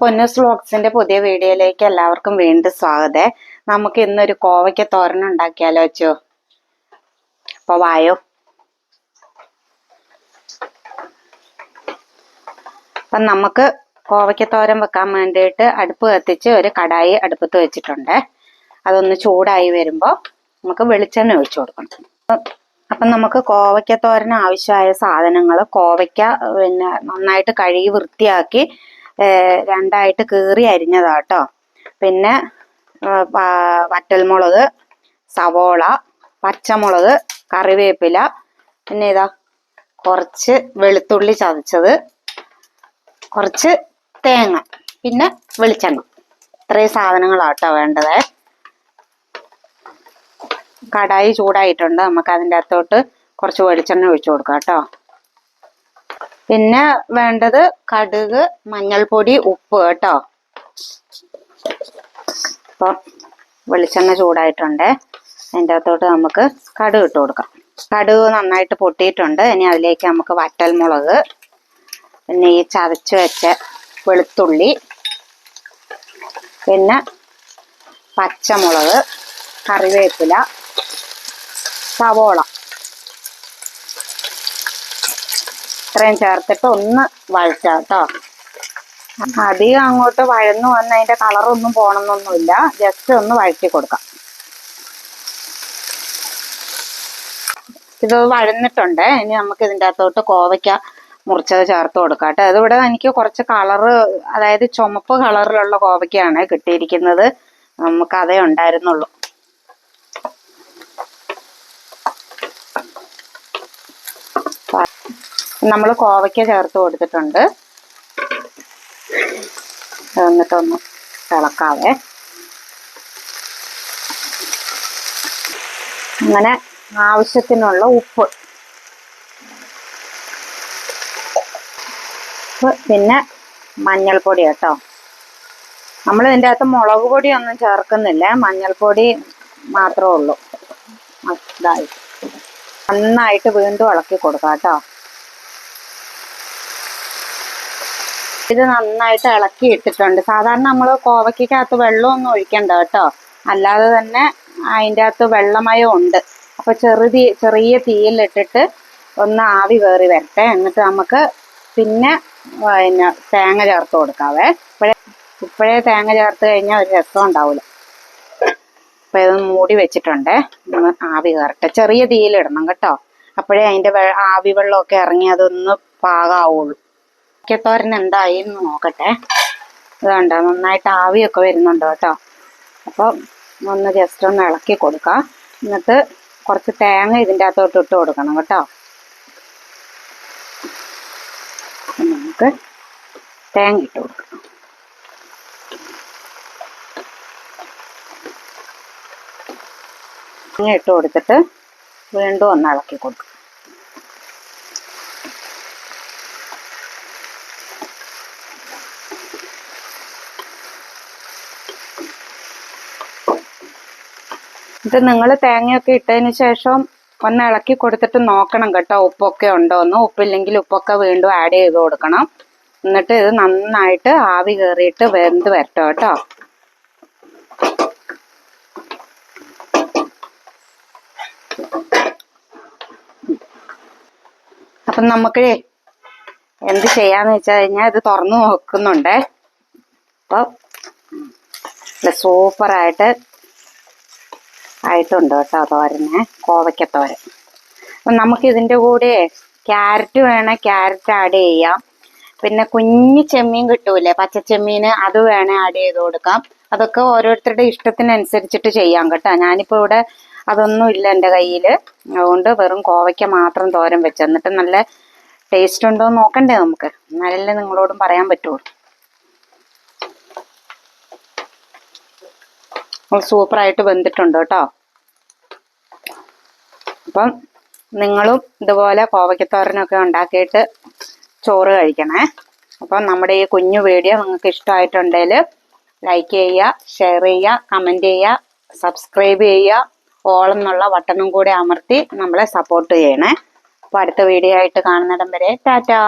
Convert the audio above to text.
പൊന്നൂസ് വ്ലോഗ്സിന്റെ പുതിയ വീഡിയോയിലേക്ക് എല്ലാവർക്കും വീണ്ടും സ്വാഗതം. നമുക്ക് ഇന്നൊരു കോവയ്ക്ക തോരൻ ഉണ്ടാക്കിയാലോ അച്ചോ? അപ്പൊ വായോ. അപ്പം നമുക്ക് കോവയ്ക്ക തോരൻ വെക്കാൻ വേണ്ടിയിട്ട് അടുപ്പ് കത്തിച്ച് ഒരു കടായി അടുപ്പത്ത് വെച്ചിട്ടുണ്ട്. അതൊന്ന് ചൂടായി വരുമ്പോൾ നമുക്ക് വെളിച്ചെണ്ണ ഒഴിച്ചു കൊടുക്കണം. അപ്പം നമുക്ക് കോവയ്ക്ക തോരൻ ആവശ്യമായ സാധനങ്ങൾ കോവയ്ക്ക പിന്നെ നന്നായിട്ട് കഴുകി വൃത്തിയാക്കി രണ്ടായിട്ട് കീറി അരിഞ്ഞതാ കേട്ടോ പിന്നെ വറ്റൽമുളക് സവോള പച്ചമുളക് കറിവേപ്പില പിന്നെ ഇതാ കുറച്ച് വെളുത്തുള്ളി ചതച്ചത് കുറച്ച് തേങ്ങ പിന്നെ വെളിച്ചെണ്ണ. ഇത്രയും സാധനങ്ങളാട്ടോ വേണ്ടത്. കടായി ചൂടായിട്ടുണ്ട്. നമുക്ക് അതിന്റെ അകത്തോട്ട് കുറച്ച് വെളിച്ചെണ്ണ ഒഴിച്ചു കൊടുക്കാം കേട്ടോ പിന്നെ വേണ്ടത് കടുക് മഞ്ഞൾപ്പൊടി ഉപ്പ് കേട്ടോ. അപ്പൊ വെളിച്ചെണ്ണ ചൂടായിട്ടുണ്ട്. അതിന്റെ അകത്തോട്ട് നമുക്ക് കടുക് ഇട്ട് കൊടുക്കാം. കടുക് നന്നായിട്ട് പൊട്ടിയിട്ടുണ്ട്. ഇനി അതിലേക്ക് നമുക്ക് വറ്റൽമുളക് പിന്നെ ഈ ചതച്ച് വെച്ച വെളുത്തുള്ളി പിന്നെ പച്ചമുളക് കറിവേപ്പില സവോള. ഇത്രയും ചേർത്തിട്ട് ഒന്ന് വഴറ്റാം കേട്ടോ. അധികം അങ്ങോട്ട് വഴന്നു വന്ന് അതിന്റെ കളറൊന്നും പോണമെന്നൊന്നുമില്ല ജസ്റ്റ് ഒന്ന് വഴറ്റി കൊടുക്കാം. ഇത് വഴന്നിട്ടുണ്ട്. ഇനി നമുക്ക് ഇതിന്റെ അകത്തോട്ട് കോവയ്ക്ക മുറിച്ചത് ചേർത്ത് കൊടുക്കാം കേട്ടോ. അതിവിടെ എനിക്ക് കുറച്ച് കളറ് അതായത് ചുമപ്പ് കളറിലുള്ള കോവയ്ക്കാണ് കിട്ടിയിരിക്കുന്നത്. നമുക്ക് അതേ ഉണ്ടായിരുന്നുള്ളൂ. നമ്മൾ കോവയ്ക്ക ചേർത്ത് കൊടുത്തിട്ടുണ്ട്. എന്നിട്ടൊന്ന് തിളക്കാവേ. അങ്ങനെ ആവശ്യത്തിനുള്ള ഉപ്പ്. പിന്നെ മഞ്ഞൾപ്പൊടി കേട്ടോ. നമ്മൾ ഇതിന്റെ അകത്ത് മുളക് പൊടി ഒന്നും ചേർക്കുന്നില്ല. മഞ്ഞൾപ്പൊടി മാത്രമേ ഉള്ളൂ. ഇതായി. നന്നായിട്ട് വീണ്ടും ഇളക്കി കൊടുക്കാം കേട്ടോ. ഇത് നന്നായിട്ട് ഇളക്കി ഇട്ടിട്ടുണ്ട്. സാധാരണ നമ്മൾ കോവയ്ക്കകത്ത് വെള്ളമൊന്നും ഒഴിക്കണ്ട കേട്ടോ. അല്ലാതെ തന്നെ അതിന്റെ അകത്ത് വെള്ളമയം ഉണ്ട്. അപ്പോൾ ചെറുതി ചെറിയ തീയിലിട്ടിട്ട് ഒന്ന് ആവി കയറി വരട്ടെ. എന്നിട്ട് നമുക്ക് പിന്നെ പിന്നെ തേങ്ങ ചേർത്ത് കൊടുക്കാവേ. ഇപ്പോഴേ ഇപ്പോഴേ തേങ്ങ ചേർത്ത് കഴിഞ്ഞാൽ ഒരു രസം ഉണ്ടാവില്ല അപ്പോൾ ഇത് മൂടി വെച്ചിട്ടുണ്ട്. ഒന്ന് ആവി കയറട്ടെ ചെറിയ തീയിലിടണം കേട്ടോ. അപ്പോഴേ അതിന്റെ ആവി വെള്ളമൊക്കെ ഇറങ്ങി അതൊന്ന് പാകാവുള്ളൂ. തോരൻ എന്തായി എന്ന് നോക്കട്ടെ. ഇതുണ്ട് നന്നായിട്ട് ആവിയൊക്കെ വരുന്നുണ്ട് കേട്ടോ. അപ്പോൾ ഒന്ന് ജസ്റ്റ് ഒന്ന് ഇളക്കി കൊടുക്കാം. എന്നിട്ട് കുറച്ച് തേങ്ങ ഇതിന്റെ അകത്തോട്ട് ഇട്ട് കൊടുക്കണം കേട്ടോ. നമുക്ക് തേങ്ങ ഇട്ട് കൊടുക്കണം തേങ്ങ ഇട്ട് കൊടുത്തിട്ട് വീണ്ടും ഒന്ന് ഇളക്കി കൊടുക്കും. ഇത് നിങ്ങൾ തേങ്ങയൊക്കെ ഇട്ടതിന് ശേഷം ഒന്ന് ഇളക്കി കൊടുത്തിട്ട് നോക്കണം കേട്ടോ. ഉപ്പൊക്കെ ഉണ്ടോ എന്ന് ഉപ്പില്ലെങ്കിൽ ഉപ്പൊക്കെ വീണ്ടും ആഡ് ചെയ്ത് കൊടുക്കണം. എന്നിട്ട് ഇത് നന്നായിട്ട് ആവി കയറിയിട്ട് വെന്ത് വരട്ടോ കേട്ടോ. അപ്പം നമുക്ക് എന്ത് ചെയ്യാന്ന് വെച്ച് കഴിഞ്ഞാൽ ഇത് തുറന്നു നോക്കുന്നുണ്ടേ. അപ്പോൾ സൂപ്പറായിട്ട് ആയിട്ടുണ്ട് കേട്ടോ തോരന്? കോവയ്ക്കത്തോരൻ അപ്പം നമുക്ക് ഇതിന്റെ കൂടെ ക്യാരറ്റ് വേണേൽ ക്യാരറ്റ് ആഡ് ചെയ്യാം. പിന്നെ കുഞ്ഞു ചെമ്മീൻ കിട്ടൂലേ പച്ച ചെമ്മീൻ അത് വേണേൽ ആഡ് ചെയ്ത് കൊടുക്കാം. അതൊക്കെ ഓരോരുത്തരുടെ ഇഷ്ടത്തിനനുസരിച്ചിട്ട് ചെയ്യാം കേട്ടോ. ഞാനിപ്പോൾ ഇവിടെ അതൊന്നും ഇല്ല എന്റെ കയ്യിൽ. അതുകൊണ്ട് വെറും കോവയ്ക്ക മാത്രം തോരൻ വെച്ച്. എന്നിട്ട് നല്ല ടേസ്റ്റ് ഉണ്ടോ എന്ന് നോക്കണ്ടേ നമുക്ക്? എന്നാലല്ലേ നിങ്ങളോടും പറയാൻ പറ്റുള്ളൂ. സൂപ്പറായിട്ട് വെന്തിട്ടുണ്ട് കേട്ടോ. അപ്പം നിങ്ങളും ഇതുപോലെ കോവയ്ക്കത്തോരനൊക്കെ ഉണ്ടാക്കിയിട്ട് ചോറ് കഴിക്കണേ. അപ്പം നമ്മുടെ ഈ കുഞ്ഞു വീഡിയോ നിങ്ങൾക്ക് ഇഷ്ടമായിട്ടുണ്ടെങ്കിൽ ലൈക്ക് ചെയ്യുക ഷെയർ ചെയ്യുക കമന്റ് ചെയ്യുക സബ്സ്ക്രൈബ് ചെയ്യുക ഓൾ എന്നുള്ള ബട്ടണും കൂടി അമർത്തി നമ്മളെ സപ്പോർട്ട് ചെയ്യണേ. അപ്പോൾ അടുത്ത വീഡിയോ ആയിട്ട് കാണുന്നിടം വരെ ടാറ്റാ!